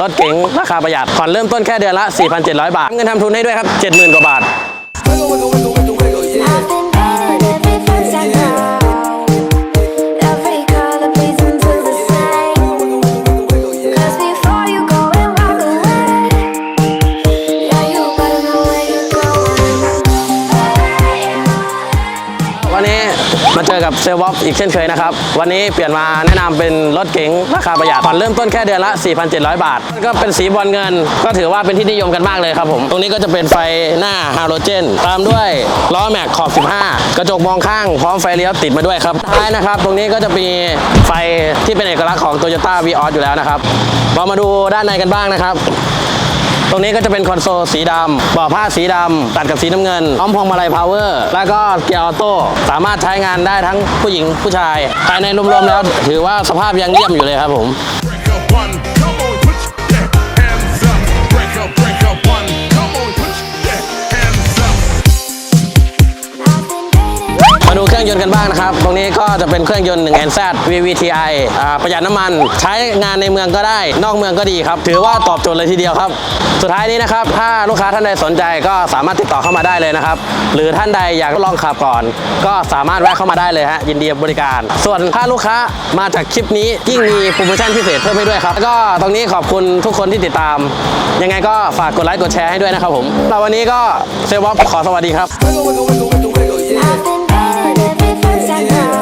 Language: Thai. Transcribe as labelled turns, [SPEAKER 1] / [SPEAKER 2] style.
[SPEAKER 1] รถเก๋งราคาประหยัดผ่อนเริ่มต้นแค่เดือนละ 4,700 บาท เงินทำทุนให้ด้วยครับ 70,000 กว่าบาท มาเจอกับเซลวอฟอีกเช่นเคยนะครับ วันนี้เปลี่ยนมาแนะนำเป็นรถเก๋งราคาประหยัดผ่อนเริ่มต้นแค่เดือนละ 4,700 บาท ก็เป็นสีบอลเงิน ก็ถือว่าเป็นที่นิยมกันมากเลยครับผม ตรงนี้ก็จะเป็นไฟหน้าฮาโลเจน ตามด้วยล้อแม็กขอบ 15 กระจกมองข้างพร้อมไฟเลี้ยวติดมาด้วยครับ ท้ายนะครับ ตรงนี้ก็จะมีไฟที่เป็นเอกลักษณ์ของ Toyota v ีอออยู่แล้วนะครับเรามาดูด้านในกันบ้างนะครับ ตรงนี้ก็จะเป็นคอนโซลสีดำเบาะผ้าสีดำตัดกับสีน้ำเงินพร้อมพวงมาลัยพาวเวอร์แล้วก็เกียร์ออโต้สามารถใช้งานได้ทั้งผู้หญิงผู้ชาย ภายในรวมๆแล้ว ถือว่าสภาพยังเยี่ยมอยู่เลยครับผม มาดูเครื่องยนต์กันบ้างนะครับ ตรงนี้ก็จะเป็นเครื่องยนต์1 NZ VVTi อ่าประหยัดน้ำมัน ใช้งานในเมืองก็ได้ นอกเมืองก็ดีครับ ถือว่าตอบโจทย์เลยทีเดียวครับ สุดท้ายนี้นะครับ ถ้าลูกค้าท่านใดสนใจก็สามารถติดต่อเข้ามาได้เลยนะครับ หรือท่านใดอยากลองขับก่อน ก็สามารถแวะเข้ามาได้เลยฮะ ยินดีบริการ ส่วนถ้าลูกค้ามาจากคลิปนี้ยิ่งมีโปรโมชั่นพิเศษเพิ่มให้ด้วยครับแล้วก็ตรงนี้ขอบคุณทุกคนที่ติดตาม ยังไงก็ฝากกดไลค์กดแชร์ให้ด้วยนะครับผมแล้ววันนี้ก็เซลวอฟขอสวัสดีครับ
[SPEAKER 2] 放下来。